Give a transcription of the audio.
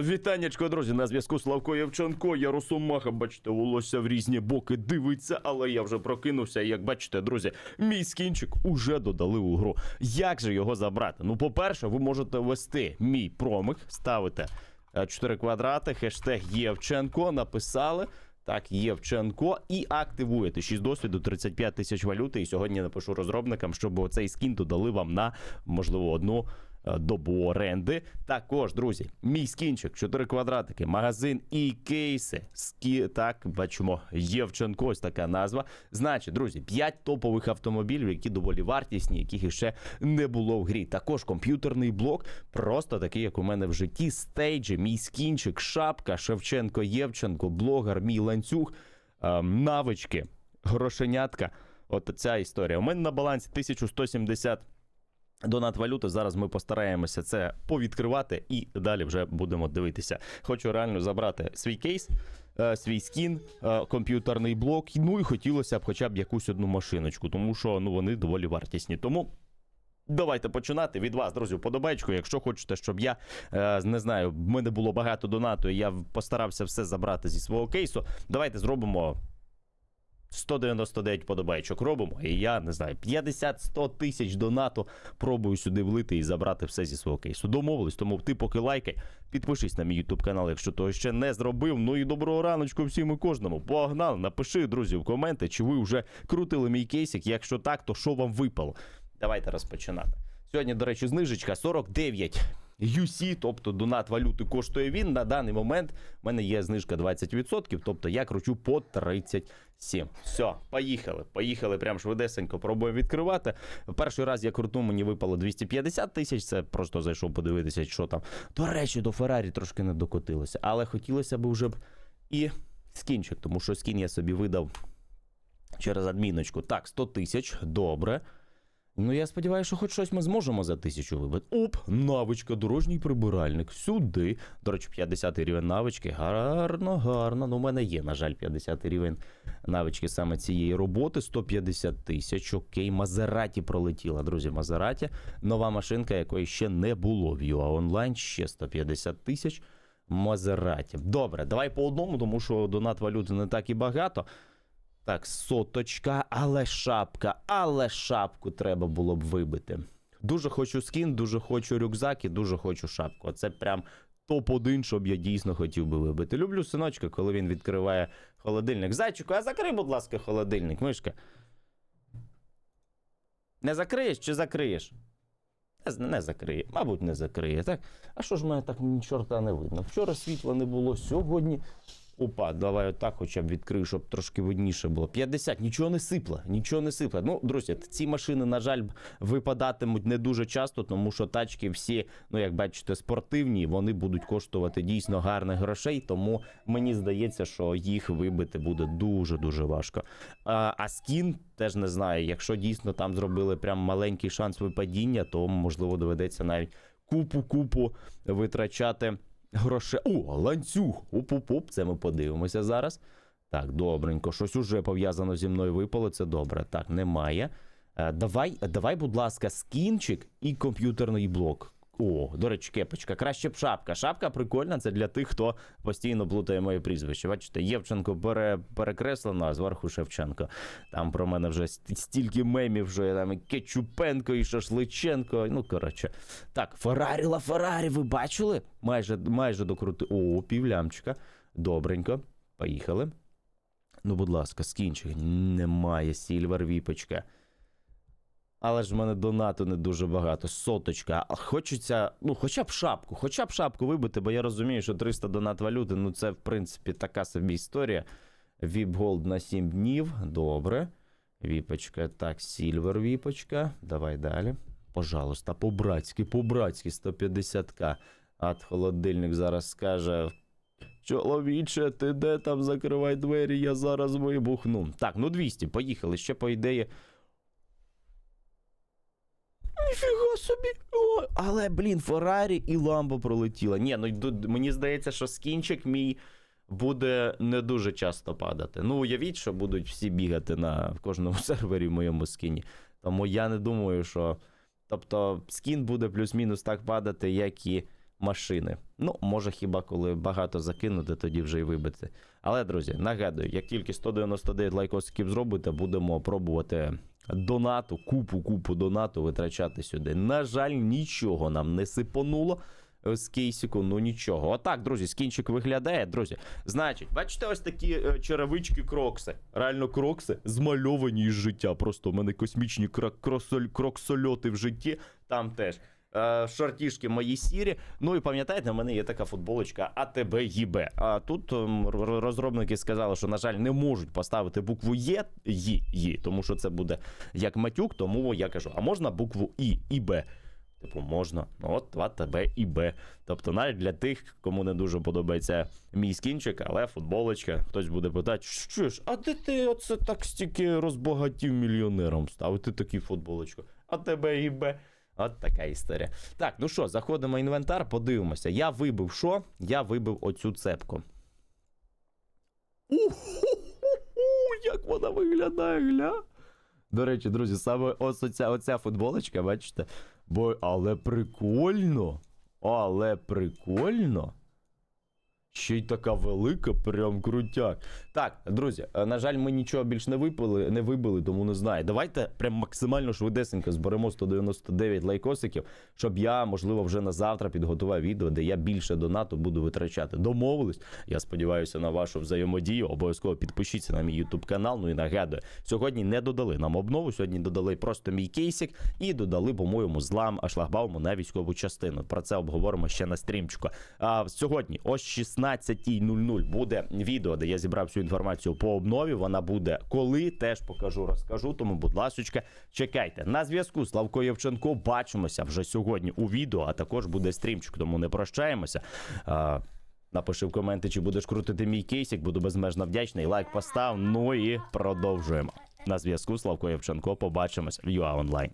Вітаннячко, друзі, на зв'язку Славко Євченко. Я Росомаха, бачите, волосся в різні боки дивиться, але я вже прокинувся. І як бачите, друзі, мій скінчик уже додали у гру. Як же його забрати? Ну, по-перше, ви можете ввести мій промик, ставите 4 квадрати, хештег Євченко, написали. Так, Євченко, і активуєте 6 досвіду, 35 тисяч валюти. І сьогодні напишу розробникам, щоб оцей скін додали вам на можливо одну е, добу оренди. Також, друзі, мій скінчик, 4 квадратики, магазин і кейси. Скі, так, бачимо, Євченко, ось така назва. Значить, друзі, 5 топових автомобілів, які доволі вартісні, яких ще не було в грі. Також комп'ютерний блок, просто такий, як у мене в житті. Стейджі, мій скінчик, шапка, Шевченко, Євченко, блогер, мій ланцюг, е, навички, грошенятка. От ця історія. У мене на балансі 1170 Донат валюти. Зараз ми постараємося це повідкривати і далі вже будемо дивитися. Хочу реально забрати свій кейс, е, свій скін, е, комп'ютерний блок. Ну і хотілося б хоча б якусь одну машиночку, тому що ну вони доволі вартісні. Тому. Давайте починати від вас, друзі, вподобайку. Якщо хочете, щоб я е, не знаю, в мене було багато донату, і я постарався все забрати зі свого кейсу. Давайте зробимо 199 подобайчок робимо, і я не знаю, 50-100 тисяч донату пробую сюди влити і забрати все зі свого кейсу. Домовились, тому ти поки лайкай, підпишись на мій YouTube канал, якщо того ще не зробив. Ну і доброго раночку всім і кожному. Погнали, напиши, друзі, в коменти, чи ви вже крутили мій кейсик. Якщо так, то що вам випало? Давайте розпочинати. Сьогодні, до речі, знижечка 49 UC, тобто донат валюти коштує він. На даний момент в мене є знижка 20%, тобто я кручу по 37. Все, поїхали. Поїхали прям швидесенько. Пробуємо відкривати. Перший раз я крутну, мені випало 250 тисяч. Це просто зайшов подивитися, що там. До речі, до Феррарі трошки не докотилося. Але хотілося б вже б і скінчик, тому що скін я собі видав через адміночку. Так, 100 тисяч, добре. Ну, я сподіваюся, що хоч щось ми зможемо за тисячу вибити. Оп, навичка, дорожній прибиральник. Сюди. До речі, 50 рівень навички. Гарно, гарно. Ну, у мене є, на жаль, 50 рівень навички саме цієї роботи. 150 тисяч. Окей, Мазераті пролетіла, друзі. Мазераті. Нова машинка, якої ще не було в UA онлайн. Ще 150 тисяч. Мазераті. Добре, давай по одному, тому що донат валюти не так і багато. Так, соточка, але шапка, але шапку треба було б вибити. Дуже хочу скін, дуже хочу рюкзак і дуже хочу шапку. Це прям топ-1, щоб я дійсно хотів би вибити. Люблю синочка, коли він відкриває холодильник. Зайчику, а закрий, будь ласка, холодильник, мишка. Не закриєш чи закриєш? Не, не закриє, мабуть, не закриє. Так? А що ж мене так чорта не видно? Вчора світла не було, сьогодні. Опа, давай отак хоча б відкрию, щоб трошки видніше було. 50, нічого не сипле, нічого не сипле. Ну, друзі, ці машини, на жаль, випадатимуть не дуже часто, тому що тачки всі, ну як бачите, спортивні, вони будуть коштувати дійсно гарних грошей, тому мені здається, що їх вибити буде дуже-дуже важко. А, а скін теж не знаю. Якщо дійсно там зробили прям маленький шанс випадіння, то можливо доведеться навіть купу-купу витрачати. Гроше. О, ланцюг. Оп-оп-оп, це ми подивимося зараз. Так, добренько. Щось уже пов'язано зі мною випало, це добре. Так, немає. Е, давай, давай, будь ласка, скінчик і комп'ютерний блок. О, до речі, кепочка. Краще б шапка. Шапка прикольна, це для тих, хто постійно плутає моє прізвище. Бачите, Євченко пере, перекреслено, а зверху Шевченко. Там про мене вже стільки мемів, що я там і Кетчупенко, і Шашличенко. Ну, коротше. Так, Феррарі ла Феррарі, ви бачили? Майже, майже докрути. О, півлямчика. Добренько. Поїхали. Ну, будь ласка, скінчик. Немає сільвер віпочка. Але ж в мене донату не дуже багато. Соточка. А хочеться, ну, хоча б шапку, хоча б шапку вибити, бо я розумію, що 300 донат валюти, ну це, в принципі, така собі історія. Віп Голд на 7 днів. Добре. Віпочка. Так, Сільвер віпочка. Давай далі. Пожалуйста, по-братськи, по-братськи, 150к. Ад холодильник зараз скаже. Чоловіче, ти де там закривай двері, я зараз вибухну. Так, ну 200, поїхали. Ще по ідеї. Ніфіга собі. О, але, блін, Феррарі і Ламбо пролетіла. Ні, ну мені здається, що скінчик мій буде не дуже часто падати. Ну, уявіть, що будуть всі бігати на кожному сервері в моєму скіні. Тому я не думаю, що. Тобто, скін буде плюс-мінус так падати, як і машини. Ну, може, хіба коли багато закинути, тоді вже й вибити. Але, друзі, нагадую, як тільки 199 лайкосиків зробите, будемо пробувати донату, купу, купу донату витрачати сюди. На жаль, нічого нам не сипонуло. З кейсику, ну нічого. Отак, друзі, скінчик виглядає, друзі. Значить, бачите, ось такі е, черевички крокси. Реально крокси змальовані із життя. Просто у мене космічні кроксольоти в житті. Там теж. Е, шортішки мої сірі. Ну і пам'ятаєте, у мене є така футболочка АТБ ЄБ. А тут ем, розробники сказали, що, на жаль, не можуть поставити букву Є, Ї, Ї, тому що це буде як матюк, тому я кажу, а можна букву І і Б. Типу, можна. Ну, От АТБ і Б. Тобто, навіть для тих, кому не дуже подобається мій скінчик, але футболочка, хтось буде питати, що ж, а де ти оце так стільки розбагатів мільйонером став? І Ти такий футболочку. АТБ і Б. От така історія. Так, ну що, заходимо в інвентар, подивимося. Я вибив що? Я вибив оцю цепку. Уху-ху-ху, як вона виглядає, гля. До речі, друзі, саме ось оця, оця футболочка, бачите? Бо, але прикольно. Але прикольно. Ще й така велика, прям крутяк. Так, друзі, е, на жаль, ми нічого більш не випили, не вибили, тому не знаю. Давайте прям максимально швидесенько зберемо 199 лайкосиків, щоб я, можливо, вже на завтра підготував відео, де я більше донату буду витрачати. Домовились. Я сподіваюся на вашу взаємодію. Обов'язково підпишіться на мій YouTube канал. Ну і нагадую, сьогодні не додали нам обнову. Сьогодні додали просто мій кейсик і додали, по-моєму, злам а шлагбауму на військову частину. Про це обговоримо ще на стрімчику. А сьогодні ось 16. 12.00 буде відео, де я зібрав всю інформацію по обнові. Вона буде коли. Теж покажу, розкажу. Тому, будь ласочка, чекайте на зв'язку. Славко Євченко. Бачимося вже сьогодні у відео. А також буде стрімчик, тому не прощаємося. А, Напиши в коменти, чи будеш крутити мій кейсик. Буду безмежно вдячний. Лайк постав. Ну і продовжуємо. На зв'язку Славко Євченко. Побачимось в ЮА онлайн.